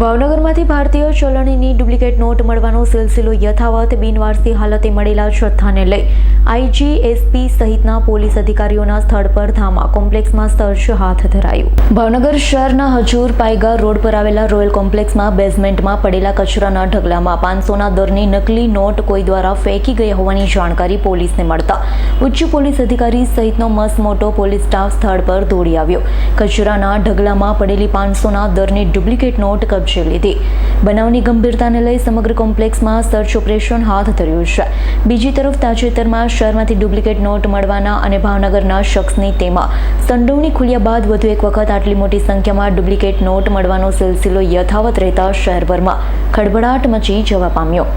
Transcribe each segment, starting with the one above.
ભાવનગરમાંથી ભારતીય ચલણીની duplicate not મળવાનો સિલસિલો યથાવત બિનવારસી હાલતે મળેલા જથ્થાને લઈ આઈજી એસપી સહિતના પોલીસ અધિકારીઓના સ્થળ પર ધામા કોમ્પ્લેક્સમાં સર્ચ હાથ ધરાયું. ભાવનગર શહેરના હજુર પાયગા રોડ પર આવેલા રોયલ કોમ્પ્લેક્સમાં બેઝમેન્ટમાં પડેલા કચરાના ઢગલામાં પાંચસોના દરની નકલી નોટ કોઈ દ્વારા ફેંકી ગઈ હોવાની જાણકારી પોલીસને મળતા ઉચ્ચ પોલીસ અધિકારી સહિતનો મસ્ત મોટો પોલીસ સ્ટાફ સ્થળ પર દોડી આવ્યો. કચરાના ઢગલામાં પડેલી પાંચસોના દરની ડુપ્લિકેટ નોટ કબજે લીધી. બનાવની ગંભીરતાને લઈ સમગ્ર કોમ્પ્લેક્સમાં સર્ચ ઓપરેશન હાથ ધર્યું છે. બીજી તરફ તાજેતરમાં શહેરમાંથી ડુપ્લિકેટ નોટ મળવાના અને ભાવનગરના શખ્સની તેમાં સંડોવણી ખુલ્યા બાદ વધુ એક વખત આટલી મોટી સંખ્યામાં ડુપ્લિકેટ નોટ મળવાનો સિલસિલો યથાવત રહેતા શહેરભરમાં ખળભળાટ મચી જવા પામ્યો.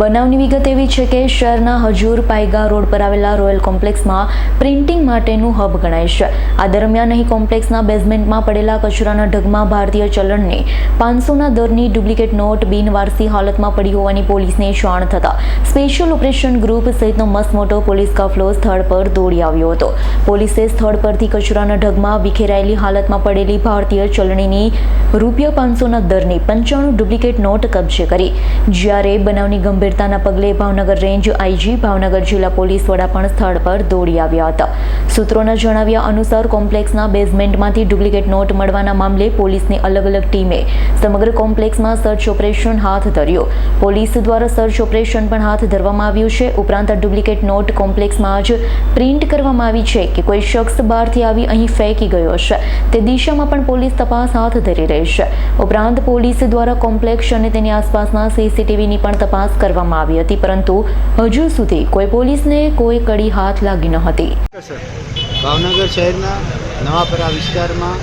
બનાવની વિગત એવી છે કે શહેરના હજુર પાયગા રોડ પર આવેલા રોયલ કોમ્પ્લેક્સમાં પ્રિન્ટિંગ માટેનું હબ ગણાય છે. આ દરમિયાન અહીં કોમ્પ્લેક્સના બેઝમેન્ટમાં પડેલા કચરાના ઢગમાં ભારતીય ચલણની પાંચસોના દરની ડુપ્લિકેટ નોટ બિનવારસી હાલતમાં પડી હોવાની પોલીસને જાણ થતાં સ્પેશિયલ ઓપરેશન ગ્રુપ સહિતનો મસ્ત મોટો પોલીસ કાફલો સ્થળ પર દોડી આવ્યો હતો. પોલીસે સ્થળ પરથી કચરાના ઢગમાં વિખેરાયેલી હાલતમાં પડેલી ભારતીય ચલણીની રૂપિયા પાંચસોના દરની પંચાણું ડુપ્લિકેટ નોટ કબજે કરી. જ્યારે બનાવની ગંભીરતાના પગલે ભાવનગર રેન્જ આઈજી ભાવનગર જિલ્લા પોલીસ વડા પણ સ્થળ પર દોડી આવ્યા હતા. સૂત્રોના જણાવ્યા અનુસાર કોમ્પ્લેક્સના બેઝમેન્ટમાંથી ડુપ્લિકેટ નોટ મળવાના મામલે પોલીસની અલગ અલગ ટીમે સમગ્ર કોમ્પ્લેક્સમાં સર્ચ ઓપરેશન હાથ ધર્યો. પોલીસ દ્વારા સર્ચ ઓપરેશન પણ હાથ ધરવામાં આવ્યું છે. ઉપરાંત આ ડુપ્લિકેટ નોટ કોમ્પ્લેક્સમાં જ પ્રિન્ટ કરવામાં આવી છે કે કોઈ શખ્સ બહારથી આવી અહીં ફેંકી ગયો છે તે દિશામાં પણ પોલીસ તપાસ હાથ ધરી રહી છે. ઉપરાંત પોલીસ દ્વારા કોમ્પ્લેક્ષ અને તેની આસપાસના સીસીટીવીની પણ તપાસ કરવામાં આવી હતી, પરંતુ હજુ સુધી કોઈ પોલીસને કોઈ કડી હાથ લાગી ન હતી. ભાવનગર શહેરના નવાપરા વિસ્તારમાં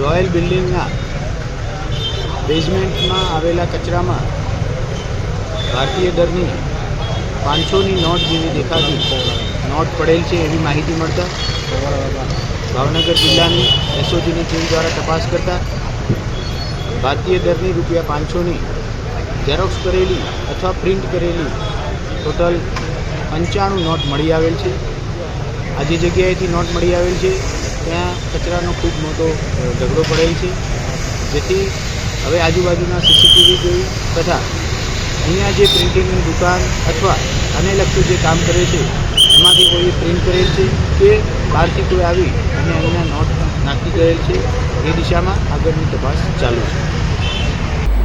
રોયલ બિલ્ડિંગના બેઝમેન્ટમાં આવેલા કચરામાં ભારતીય દરની પાંચસોની નોટ જેવી દેખાતી નોટ પડેલ છે એવી માહિતી મળતા ભાવનગર જિલ્લાની એસઓજીની ટીમ દ્વારા તપાસ કરતા ભારતીય દરની રૂપિયા પાંચસોની ઝેરોક્સ કરેલી અથવા પ્રિન્ટ કરેલી ટોટલ પંચાણું નોટ મળી આવેલ છે. આ જે જગ્યાએથી નોટ મળી આવેલ છે, ત્યાં કચરાનો ખૂબ મોટો ઝઘડો પડેલ છે. જેથી હવે આજુબાજુના સીસીટીવી જોઈ તથા અહીંયા જે પ્રિન્ટિંગની દુકાન અથવા આને લગતું જે કામ કરે છે, એમાંથી કોઈ પ્રિન્ટ કરેલ છે કે બહારથી કોઈ આવી અને અહીંયા નોટ નાખી ગયેલ છે. એ દિશામાં આગળની તપાસ ચાલુ છે.